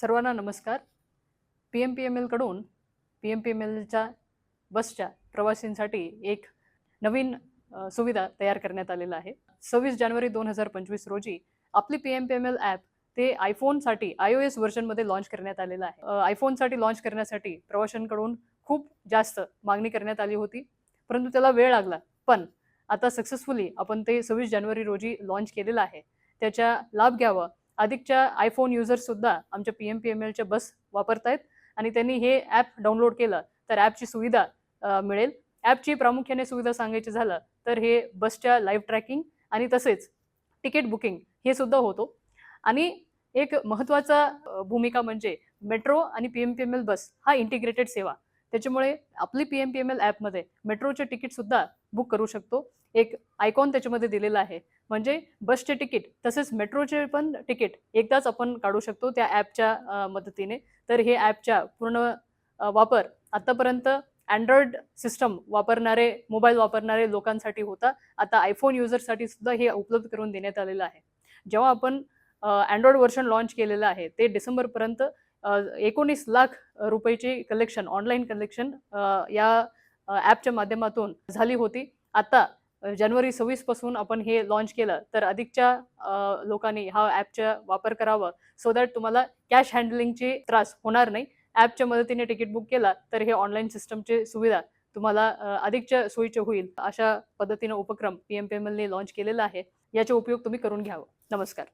सर्वांना नमस्कार. P M P M एलकडून पी एम पी एम एलच्या बसच्या प्रवासींसाठी एक नवीन सुविधा तयार करण्यात आलेला आहे. सव्वीस जानेवारी दोन हजार पंचवीस रोजी आपली P M P M L app ते आयफोनसाठी आय ओ एस व्हर्जनमध्ये लॉन्च करण्यात आलेलं आहे. आयफोनसाठी लॉन्च करण्यासाठी प्रवाशांकडून खूप जास्त मागणी करण्यात आली होती. परंतु त्याला वेळ लागला. पण आता सक्सेसफुली आपण ते सव्वीस जानेवारी रोजी लॉन्च केलेलं आहे. त्याचा लाभ घ्यावा अधिकच्या आयफोन युजर्ससुद्धा आमच्या पी एम पी एम एलच्या बस वापरतायत. आणि त्यांनी हे ॲप डाउनलोड केलं तर ॲपची सुविधा मिळेल. ॲपची प्रामुख्याने सुविधा सांगायची झालं तर हे बसच्या लाईव्ह ट्रॅकिंग आणि तसेच तिकीट बुकिंग हे सुद्धा होतो. आणि एक महत्त्वाचा भूमिका म्हणजे मेट्रो आणि P M P M L bus हा इंटिग्रेटेड सेवा. त्याच्यामुळे आपली P M P M L ॲपमध्ये मेट्रोचे तिकीटसुद्धा बुक करू शकतो. एक आयकॉन त्याच्यामध्ये दिलेला आहे. म्हणजे बसचे तिकीट तसेच मेट्रोचे पण तिकीट एकदाच आपण काढू शकतो त्या ॲपच्या मदतीने. तर हे ॲपच्या पूर्ण वापर आत्तापर्यंत अँड्रॉइड सिस्टम वापरणारे मोबाईल वापरणारे लोकांसाठी होता. आता आयफोन युजरसाठी सुद्धा हे उपलब्ध करून देण्यात आलेलं आहे. जेव्हा आपण अँड्रॉइड व्हर्जन लॉन्च केलेलं आहे ते डिसेंबरपर्यंत एकोणीस लाख रुपयाची कलेक्शन ऑनलाईन कलेक्शन या ॲपच्या माध्यमातून झाली होती. आता जानेवारी सव्वीसपासून आपण हे लॉन्च केलं तर अधिकच्या लोकांनी हा ॲपचा वापर करावा सो दॅट तुम्हाला कॅश हँडलिंगची त्रास होणार नाही. ॲपच्या मदतीने तिकीट बुक केला तर हे ऑनलाईन सिस्टमची सुविधा तुम्हाला अधिकच्या सोयीचे होईल. अशा पद्धतीनं उपक्रम पी एम पी एम एलने लॉन्च केलेला आहे. याचा उपयोग तुम्ही करून घ्यावा. नमस्कार.